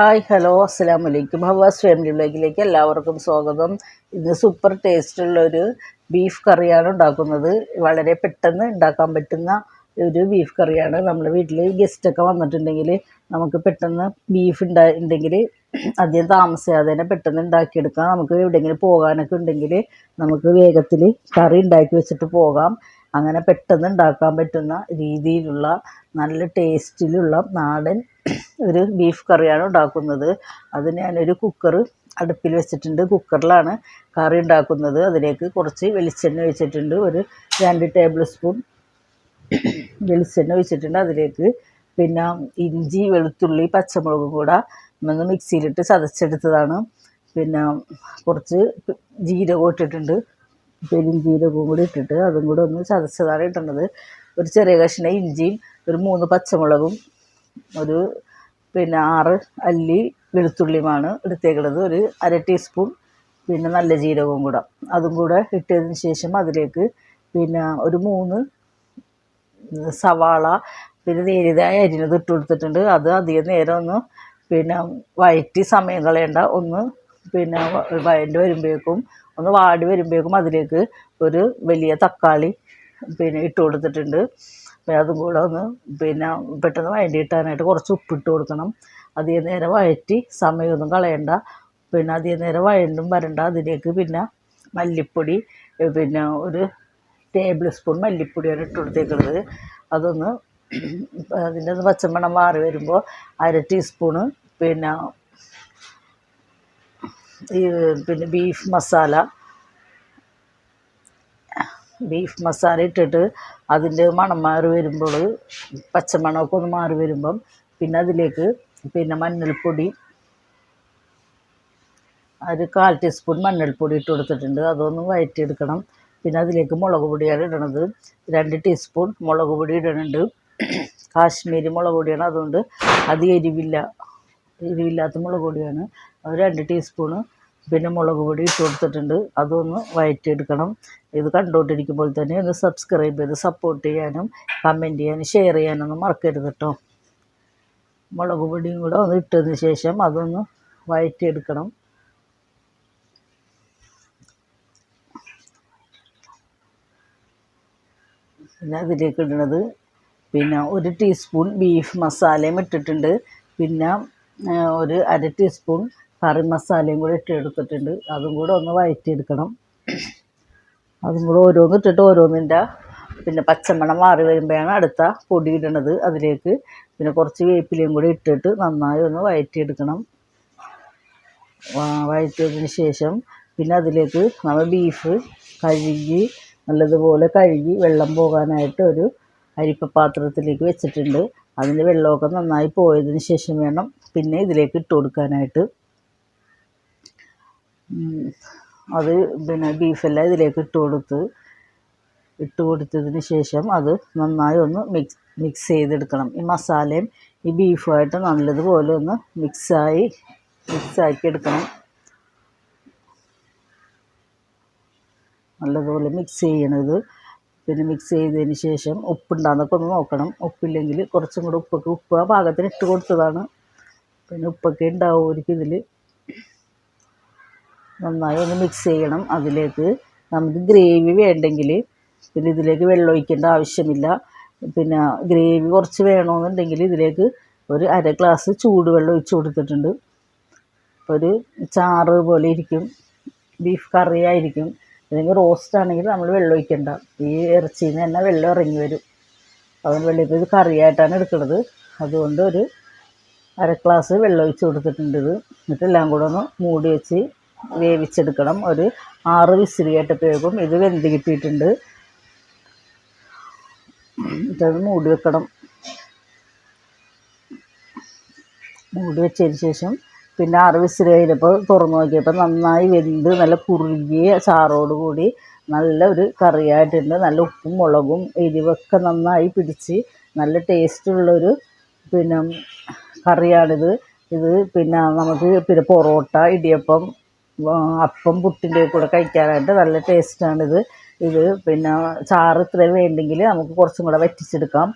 Hi hello അസ്സാം വലൈക്കും ഹവാസ് family ബ്ലോഗിലേക്ക് എല്ലാവർക്കും സ്വാഗതം. ഇന്ന് സൂപ്പർ ടേസ്റ്റുള്ള ഒരു ബീഫ് കറിയാണ് ഉണ്ടാക്കുന്നത്. വളരെ പെട്ടെന്ന് ഉണ്ടാക്കാൻ പറ്റുന്ന ഒരു ബീഫ് കറിയാണ്. നമ്മുടെ വീട്ടിൽ ഗസ്റ്റൊക്കെ വന്നിട്ടുണ്ടെങ്കിൽ നമുക്ക് പെട്ടെന്ന് ബീഫ് ഉണ്ടാ ഉണ്ടെങ്കിൽ അധികം താമസിയാതെ തന്നെ പെട്ടെന്ന് ഉണ്ടാക്കിയെടുക്കാം. നമുക്ക് എവിടെയെങ്കിലും പോകാനൊക്കെ ഉണ്ടെങ്കിൽ നമുക്ക് വേഗത്തിൽ കറി ഉണ്ടാക്കി വെച്ചിട്ട് പോകാം. അങ്ങനെ പെട്ടെന്ന് ഉണ്ടാക്കാൻ പറ്റുന്ന രീതിയിലുള്ള നല്ല ടേസ്റ്റിലുള്ള നാടൻ ഒരു ബീഫ് കറിയാണ് ഉണ്ടാക്കുന്നത്. അത് ഞാനൊരു കുക്കർ അടുപ്പിൽ വെച്ചിട്ടുണ്ട്. കുക്കറിലാണ് കറി ഉണ്ടാക്കുന്നത്. അതിലേക്ക് കുറച്ച് വെളിച്ചെണ്ണ ഒഴിച്ചിട്ടുണ്ട്. ഒരു രണ്ട് ടേബിൾ സ്പൂൺ വെളിച്ചെണ്ണ ഒഴിച്ചിട്ടുണ്ട്. അതിലേക്ക് പിന്നെ ഇഞ്ചി വെളുത്തുള്ളി പച്ചമുളകും കൂടെ ഒന്ന് മിക്സിയിലിട്ട് ചതച്ചെടുത്തതാണ്. പിന്നെ കുറച്ച് ജീരകം ഇട്ടിട്ടുണ്ട്. പെരും ജീരകവും കൂടി ഇട്ടിട്ട് അതും കൂടെ ഒന്ന് ചതച്ചതാണ് ഇട്ടുന്നത് ഒരു ചെറിയ കഷ്ണം ഇഞ്ചിയും ഒരു മൂന്ന് പച്ചമുളകും ഒരു പിന്നെ ആറ് അല്ലി വെളുത്തുള്ളിയുമാണ് എടുത്തേക്കുന്നത്. ഒരു അര ടീസ്പൂൺ പിന്നെ നല്ല ജീരകവും കൂടെ. അതും കൂടെ ഇട്ടതിന് ശേഷം അതിലേക്ക് പിന്നെ ഒരു മൂന്ന് സവാള പിന്നെ നേരിയതായി അരിഞ്ഞത് ഇട്ട് കൊടുത്തിട്ടുണ്ട്. അത് അധികം നേരം ഒന്ന് പിന്നെ വഴറ്റി സമയം കളയണ്ട. ഒന്ന് പിന്നെ വഴണ്ടി വരുമ്പോഴേക്കും ഒന്ന് വാടി വരുമ്പോഴേക്കും അതിലേക്ക് ഒരു വലിയ തക്കാളി പിന്നെ ഇട്ട് കൊടുത്തിട്ടുണ്ട്. പിന്നെ അതും കൂടെ ഒന്ന് പിന്നെ പെട്ടെന്ന് വഴണ്ടി കിട്ടാനായിട്ട് കുറച്ച് ഉപ്പിട്ട് കൊടുക്കണം. അധിക നേരം വഴറ്റി സമയമൊന്നും കളയണ്ട. പിന്നെ അധിക നേരം വഴണ്ടും വരണ്ട. അതിലേക്ക് പിന്നെ മല്ലിപ്പൊടി പിന്നെ ഒരു ടേബിൾ സ്പൂൺ മല്ലിപ്പൊടിയാണ് ഇട്ട് കൊടുത്തേക്കുന്നത് അതൊന്ന് അതിന്റെ ഒന്ന് പച്ചമണം മാറി വരുമ്പോൾ അര ടീസ്പൂണ് പിന്നെ ഈ പിന്നെ ബീഫ് മസാല ബീഫ് മസാല ഇട്ടിട്ട് അതിന്റെ മണം മാറി വരുമ്പോൾ പച്ചമണമൊക്കെ ഒന്ന് മാറി വരുമ്പം പിന്നെ അതിലേക്ക് പിന്നെ മഞ്ഞൾപ്പൊടി ഒരു കാൽ ടീസ്പൂൺ മഞ്ഞൾപ്പൊടി ഇട്ട് കൊടുത്തിട്ടുണ്ട്. അതൊന്ന് വഴറ്റിയെടുക്കണം പിന്നെ അതിലേക്ക് മുളക് പൊടിയാണ് ഇടണത്. രണ്ട് ടീസ്പൂൺ മുളക് പൊടി ഇടുന്നുണ്ട് കാശ്മീരി മുളക് പൊടിയാണ്. അതുകൊണ്ട് അത് എരിവില്ല. എരിവില്ലാത്ത മുളക് പൊടിയാണ്. രണ്ട് ടീസ്പൂണ് പിന്നെ മുളക് പൊടി ഇട്ട് കൊടുത്തിട്ടുണ്ട്. അതൊന്ന് വഴറ്റിയെടുക്കണം ഇത് കണ്ടുകൊണ്ടിരിക്കുമ്പോൾ തന്നെ ഒന്ന് സബ്സ്ക്രൈബ് ചെയ്ത് സപ്പോർട്ട് ചെയ്യാനും കമന്റ് ചെയ്യാനും ഷെയർ ചെയ്യാനൊന്നും മറക്കരുത് കേട്ടോ. മുളക് പൊടിയും കൂടെ ഒന്ന് ഇട്ടതിന് ശേഷം അതൊന്ന് വഴറ്റിയെടുക്കണം പിന്നെ അതിലേക്ക് ഇടുന്നത് പിന്നെ ഒരു ടീസ്പൂൺ ബീഫ് മസാലയും ഇട്ടിട്ടുണ്ട്. പിന്നെ ഒരു അര ടീസ്പൂൺ കറി മസാലയും കൂടെ ഇട്ടെടുത്തിട്ടുണ്ട്. അതും കൂടെ ഒന്ന് വഴറ്റിയെടുക്കണം അതും കൂടെ ഓരോന്ന് ഇട്ടിട്ട് ഓരോന്നിന്റെ പിന്നെ പച്ചമണം മാറി വരുമ്പോഴാണ് അടുത്ത പൊടി ഇടണത് അതിലേക്ക്. പിന്നെ കുറച്ച് വേപ്പിലയും കൂടി ഇട്ടിട്ട് നന്നായി ഒന്ന് വഴറ്റിയെടുക്കണം വഴറ്റിയതിന് ശേഷം പിന്നെ അതിലേക്ക് നമ്മൾ ബീഫ് കഴുകി നല്ലതുപോലെ കഴുകി വെള്ളം പോകാനായിട്ട് ഒരു അരിപ്പ പാത്രത്തിലേക്ക് വെച്ചിട്ടുണ്ട്. അതിന്റെ വെള്ളമൊക്കെ നന്നായി പോയതിന് ശേഷം വേണം പിന്നെ ഇതിലേക്ക് ഇട്ട് കൊടുക്കാനായിട്ട്. അത് പിന്നെ ബീഫെല്ലാം ഇതിലേക്ക് ഇട്ട് കൊടുത്ത് ഇട്ട് കൊടുത്തതിന് ശേഷം അത് നന്നായി ഒന്ന് മിക്സ് മിക്സ് ചെയ്തെടുക്കണം. ഈ മസാലയും ഈ ബീഫുമായിട്ട് നല്ലതുപോലെ ഒന്ന് മിക്സായി മിക്സാക്കി എടുക്കണം. നല്ലതുപോലെ മിക്സ് ചെയ്യണത്. പിന്നെ മിക്സ് ചെയ്തതിന് ശേഷം ഉപ്പുണ്ടാകുന്നൊക്കെ ഒന്ന് നോക്കണം. ഉപ്പില്ലെങ്കിൽ കുറച്ചും കൂടെ ഉപ്പൊക്കെ ഉപ്പ് ആ പാകത്തിന് ഇട്ട് കൊടുത്തതാണ്. പിന്നെ ഉപ്പൊക്കെ ഉണ്ടാവുമായിരിക്കും ഇതിൽ നന്നായി ഒന്ന് മിക്സ് ചെയ്യണം അതിലേക്ക്. നമുക്ക് ഗ്രേവി വേണ്ടെങ്കിൽ പിന്നെ ഇതിലേക്ക് വെള്ളം ഒഴിക്കേണ്ട ആവശ്യമില്ല. പിന്നെ ഗ്രേവി കുറച്ച് വേണമെന്നുണ്ടെങ്കിൽ ഇതിലേക്ക് ഒരു അര ഗ്ലാസ് ചൂടുവെള്ളം ഒഴിച്ച് കൊടുത്തിട്ടുണ്ട്. ഒരു ചാറ് പോലെ ഇരിക്കും. ബീഫ് കറി ആയിരിക്കും. അല്ലെങ്കിൽ റോസ്റ്റ് ആണെങ്കിൽ നമ്മൾ വെള്ളം ഒഴിക്കണ്ട. ഈ ഇറച്ചിയിൽ നിന്ന് തന്നെ വെള്ളം ഇറങ്ങി വരും. അതുകൊണ്ട് വെള്ളം ഇത് കറിയായിട്ടാണ് എടുക്കുന്നത്. അതുകൊണ്ട് ഒരു അര ഗ്ലാസ് വെള്ളം ഒഴിച്ച് കൊടുത്തിട്ടുണ്ട് ഇത്. എന്നിട്ട് എല്ലാം കൂടെ ഒന്ന് മൂടി വെച്ച് വേവിച്ചെടുക്കണം. ഒരു ആറ് വിസിൽ കേട്ടപ്പോഴേക്കും ഇത് വെന്ത് കിട്ടിയിട്ടുണ്ട്. എന്നിട്ടത് മൂടി വെക്കണം. മൂടി വെച്ചതിന് ശേഷം പിന്നെ ആറ് വിസിൽ കഴിഞ്ഞപ്പോൾ തുറന്നു നോക്കിയപ്പോൾ നന്നായി വെന്ത് നല്ല കുറുകിയ ചാറോട് കൂടി നല്ല ഒരു കറിയായിട്ടുണ്ട്. നല്ല ഉപ്പും മുളകും എരിവൊക്കെ നന്നായി പിടിച്ച് നല്ല ടേസ്റ്റുള്ളൊരു പിന്നെ കറിയാണിത്. ഇത് പിന്നെ നമുക്ക് പിന്നെ പൊറോട്ട ഇടിയപ്പം അപ്പം പുട്ടിന്റെ കൂടെ കഴിക്കാനായിട്ട് നല്ല ടേസ്റ്റാണിത് ഇത് പിന്നെ ചാറ് ഇത്ര വേണ്ടെങ്കിൽ നമുക്ക് കുറച്ചും കൂടെ വറ്റിച്ചെടുക്കാം.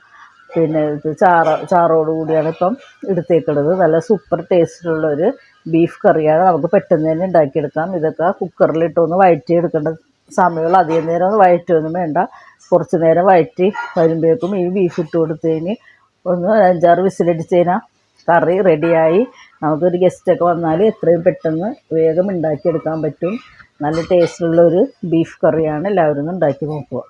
പിന്നെ ഇത് ചാറ ചാറോട് കൂടിയാണ് ഇപ്പം എടുത്തേക്കുന്നത് നല്ല സൂപ്പർ ടേസ്റ്റിലുള്ളൊരു ബീഫ് കറിയാണ് നമുക്ക് പെട്ടെന്ന് തന്നെ ഉണ്ടാക്കിയെടുക്കാം. ഇതൊക്കെ കുക്കറിലിട്ടൊന്ന് വയറ്റി എടുക്കേണ്ട സമയമുള്ള അധികം നേരം ഒന്ന് വഴറ്റുമൊന്നും വേണ്ട. കുറച്ച് നേരം വഴറ്റി വരുമ്പോഴേക്കും ഈ ബീഫ് ഇട്ട് കൊടുത്തതിന് ഒന്ന് അഞ്ചാറ് വിസിലടിച്ച് കഴിഞ്ഞാൽ കറി റെഡിയായി നമുക്കൊരു ഗസ്റ്റൊക്കെ വന്നാൽ എത്രയും പെട്ടെന്ന് വേഗം ഉണ്ടാക്കിയെടുക്കാൻ പറ്റും. നല്ല ടേസ്റ്റുള്ളൊരു ബീഫ് കറിയാണ് എല്ലാവരും ഉണ്ടാക്കി നോക്കുക.